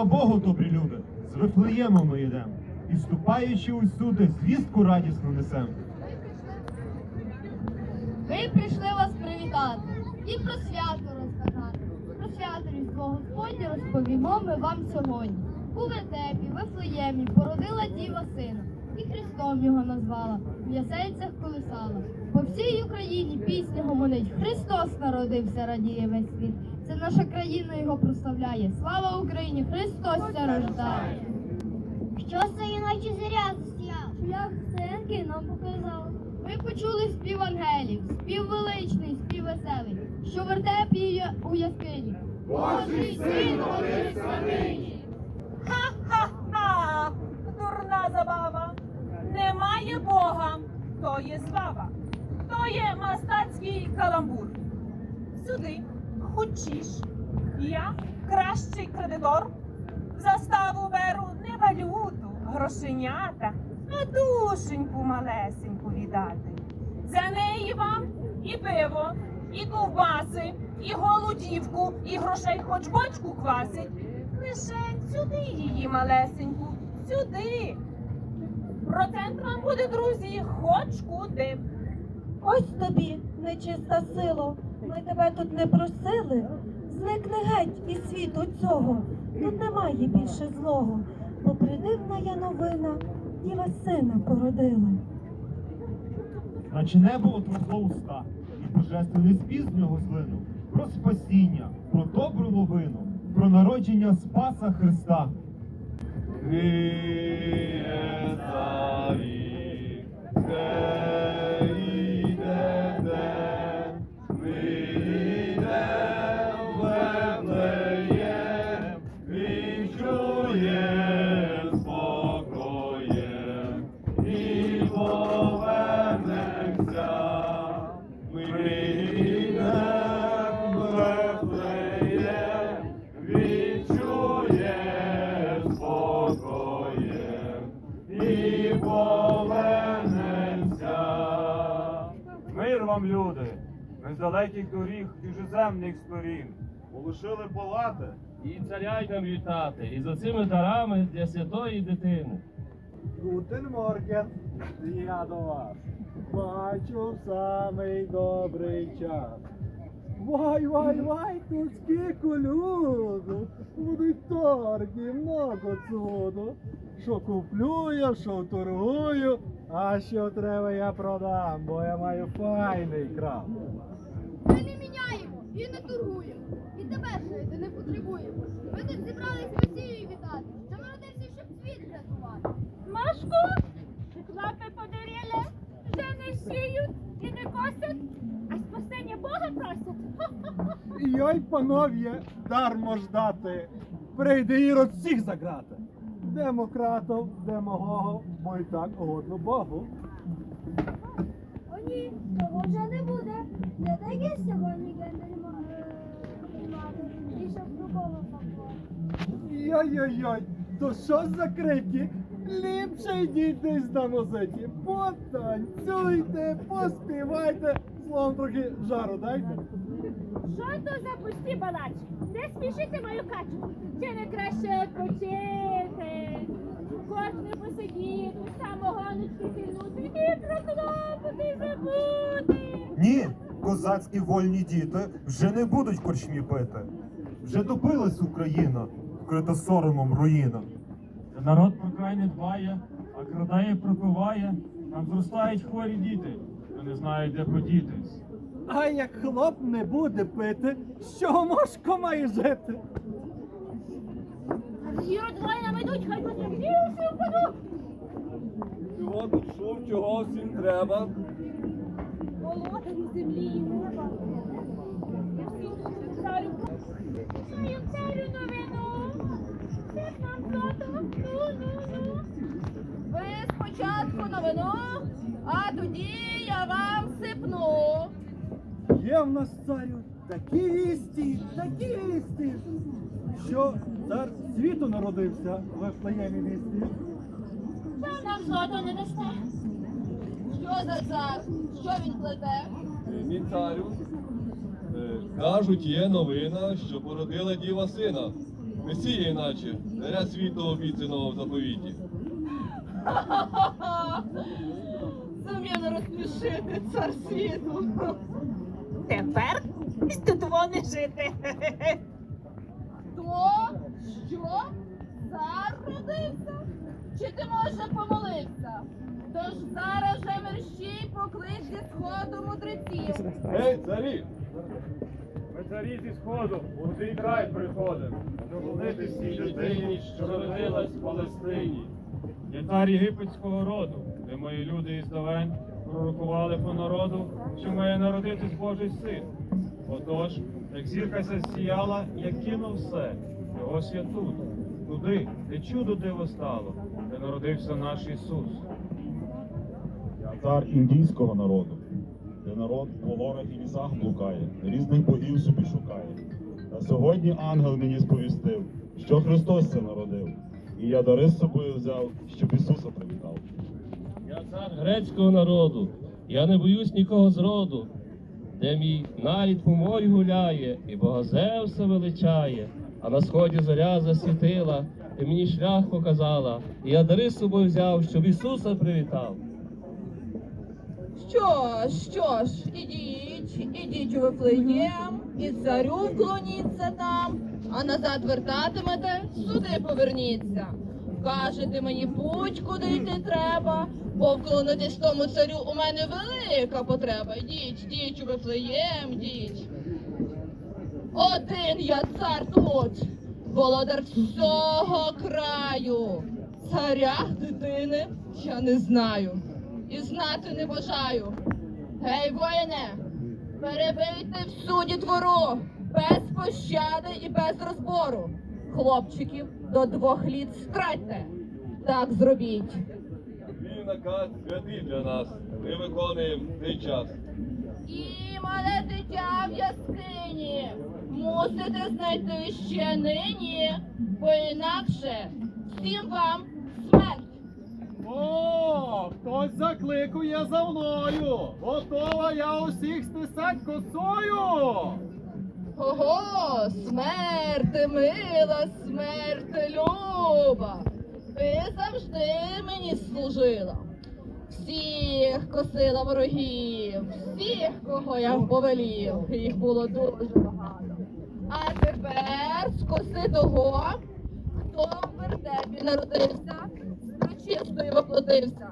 Слава Богу, добрі люди! З Вифлеєму ми йдемо. І вступаючи усюди, звістку радісну несемо. Ми прийшли вас привітати і про свято розказати. Про свято Різдво Господнє розповімо ми вам сьогодні. У вертепі, Вифлеємі породила діва сина, і Христом його назвала, в ясельцях колисала. По всій Україні пісня гомонить. Христос народився, радіє весь світ. Це наша країна його прославляє. Слава Україні! Христос ся рождає! Що це іначе заряд стояв? Шлях синки нам показав. Ми почули спів ангелів, спів величний, спів веселий, що вертеп є у яскині. Божий син родився нині. Ха-ха-ха! Дурна забава. Немає Бога, то є слава. То є мастацький каламбур. Сюди, хочеш. Я кращий кредитор. Заставу беру не валюту, грошенята, а душеньку малесеньку віддати. За неї вам і пиво, і ковбаси, і голудівку, і грошей хоч бочку квасить. Лише сюди її малесеньку, сюди. Процент вам буде, друзі, хоч куди. Ось тобі, нечиста сило, ми тебе тут не просили. Зникни геть із світу цього, тут немає більше злого, бо придивна я новина, діва сина породила. Наче небо отворило уста, і божественний спів з нього злинув про спасіння, про добру новину, про народження Спаса Христа. We and I, люди! Ми з далеких доріг чужеземних сторін. Полишили палати. І царя йдем вітати, і за цими дарами для святої дитини. Гутен Морген, я до вас. Бачу в самий добрий час. Вай, вай, вай, тут скільки люду. Будуть торги, много цуду. Що куплю я, що торгую, а що треба я продам, бо я маю файний крам. Ми не міняємо і не торгуємо. І тебе жити не потребуємо. Ми тут зібрались Месію вітати, що народився, щоб світ врятувати. Машку, хлопи подарили, вже не сіють і не косять, Бога просять. Йой, панов'є, дармо ждати. Прийде ірод всіх заграти. Демократов, демагогов, бо і так угодно Богу. О ні, того вже не буде. Не таке сьогодні генермати. І щоб другого попало. Йой-йой-йой, то що за крики? Ліпше йдіть десь на музиці. Потанцюйте, поспівайте, словом трохи жару дайте. Що то за пусті балачки? Не смішити мою качку. Чи не краще відпочити? Кожне посидіти, самогоночки пільнути, і про клопоти забути. Ні, козацькі вольні діти вже не будуть корчмі пити. Вже добилась Україна, вкрита соромом руїна. Народ про край не дбає, а крадає, пропиває. Там зростають хворі діти, що не знають, де подітись. А як хлоп не буде пити, з чого мошко має жити? Ірод воїнам ідуть, хай потрібніше впаду. Чого тут шум, чого всім треба? Володарі землі і неба. Я всім царю, Знаю царю новину. Всіх нам злото, ну, ну, ну. Ви спочатку новину, а тоді я вам сипну. Є в нас царю такі вісті, такі вісті, що цар світу народився в Вифлеємі місті. Нам злото не дасте. Що за цар? Що він плете? Мій царю, е, кажуть, є новина, що породила діва сина. Месія іначе, царя світу обіцяного в заповіті. Зумів розсмішити цар світу. Тепер тут вони жити. Хто? Що? Цар родився? Чи ти може помолився? Тож зараз же мерщій поклич зі сходу мудреців. Гей, царі! Ми царі зі сходу, у цей край приходимо, доволити всій людині, що родилась в Палестині. Я цар єгипетського роду, де мої люди із давень пророкували по народу, що має народитись Божий син. Отож, як зірка сіяла, я кинув все, і ось я тут, туди, де чудо диво стало, де народився наш Ісус. Я цар індійського народу, де народ по горах і лісах блукає, різних богів собі шукає. Та сьогодні ангел мені сповістив, що Христос це народив, і я дари з собою взяв, щоб Ісуса привітав. Цар грецького народу, я не боюсь нікого зроду, де мій нарід по морю гуляє, і Бога Зевса величає, а на сході зоря засвітила, ти мені шлях показала, і я дари з собою взяв, щоб Ісуса привітав. Що ж, що ж, ідіть, ідіть у Вифлеєм, і царю вклоніться там, а назад вертатимете, сюди поверніться. Кажете мені путь, куди йти треба, бо тому царю у мене велика потреба. Йдіть, йдіть у Вифлеєм, йдіть. Один я цар тут, володар всього краю. Царя дитини я не знаю і знати не бажаю. Гей, воїне, перебийте всю дітвору, без пощади і без розбору. Хлопчиків до двох літ стратьте. Так зробіть. Твій наказ святий для нас. Ми виконуємо цей час. І мале дитя в яскині мусите знайти ще нині, бо інакше всім вам смерть. О, хтось закликує за мною. Готова я усіх стисать косою. Ого, смерти мила, смерти люба. Ти завжди мені служила. Всіх косила ворогів, всіх, кого я повелів. Їх було дуже багато. А тепер скоси того, хто в вертепі народився, з причистою воплотився.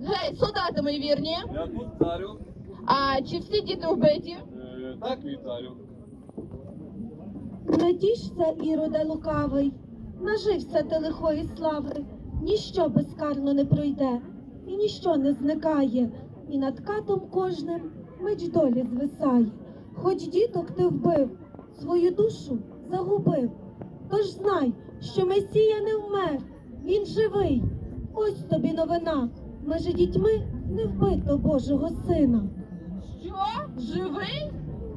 Гей, солдати мої вірні, Я тут царю. а чи всі діти вбиті? Е, так, мій царю. Надіжся, іроде лукавий, нажився ти лихої слави, ніщо безкарно не пройде, і ніщо не зникає, і над катом кожним меч долі звисає. Хоч діток ти вбив, свою душу загубив. Тож знай, що Месія не вмер, він живий. Ось тобі новина. Межи дітьми не вбито Божого сина. Що? Живий?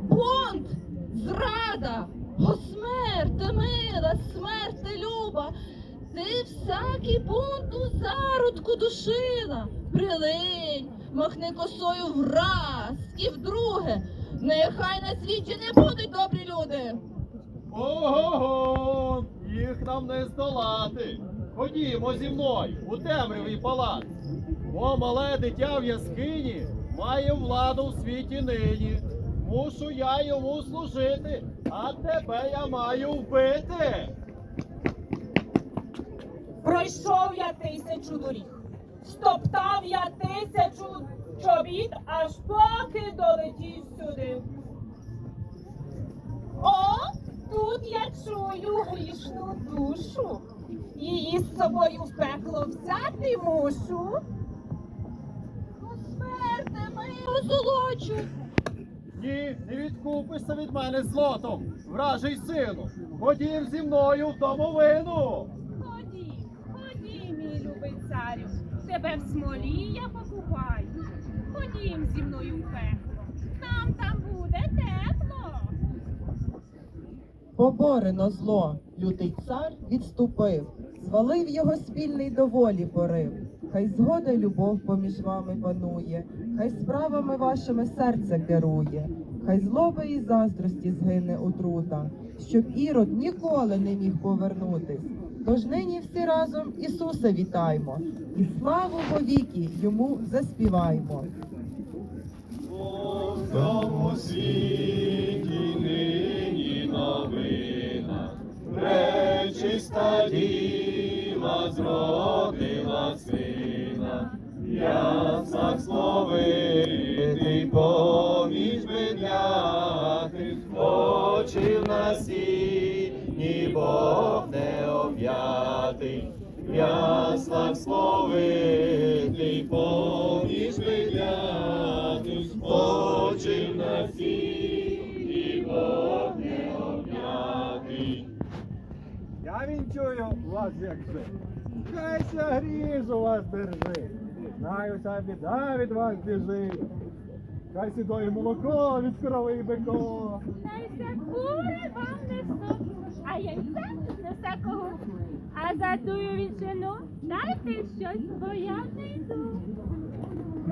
Бунт! Зрада! О, смерти мила, смерти люба! Ти всякий бунт у зародку душила. Прилинь, махни косою враз і вдруге. Нехай на світі не будуть добрі люди. Ого, їх нам не здолати. Ходімо зі мною у темрявий палац. Бо мале дитя в яскині має владу в світі нині. Мушу я йому служити, а тебе я маю вбити. Пройшов я тисячу доріг, стоптав я тисячу чобіт, аж поки долетів сюди. О, тут я чую грішну душу. Її з собою в пекло взяти мушу. Ну, смерти мило золочу. Ні, не відкупишся від мене злотом, вражий сину. Ходім зі мною в домовину. Ходім, ходім, мій любий царю, тебе в смолі я покупаю. Ходім зі мною в пекло, нам там буде тепло. Поборено зло, лютий цар відступив, звалив його спільний доволі порив. Хай згода й любов поміж вами панує, хай справами вашими серце керує, хай злоби і заздрості згине отрута, щоб ірод ніколи не міг повернутись. Тож нині всі разом Ісуса вітаймо, і славу повіки йому заспіваймо. У всьому світі нині новина, пречиста діва зродила сина, ясна словити поміж бедняти, очі в нас сіні Бог не об'ятий, ясна словити поміж бедляти, вас як же. Хай гріз у вас держи. Знаю, ця біда від вас біжить. Хай сідоє молоко від корови і бико. Найся кури вам несу, а яйця не всякого. А за тую вічину дайте щось, бо я не йду.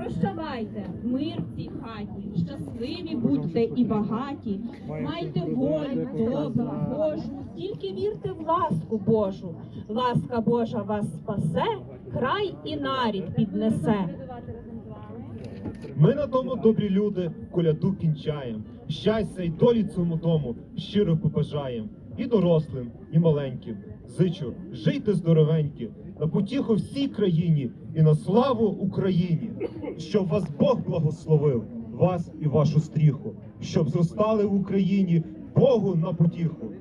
Прощавайте, мир цій хаті, щасливі будьте і багаті, майте волю, добру, Божу, тільки вірте в ласку Божу. Ласка Божа вас спасе, край і нарід піднесе. Ми на тому, добрі люди, коляду кінчаєм. Щастя й долі цьому дому щиро побажаєм. І дорослим, і маленьким. Зичу, жийте здоровенькі, на потіху всій країні і на славу Україні. Щоб вас Бог благословив, вас і вашу стріху, щоб зростали в Україні Богу на потіху.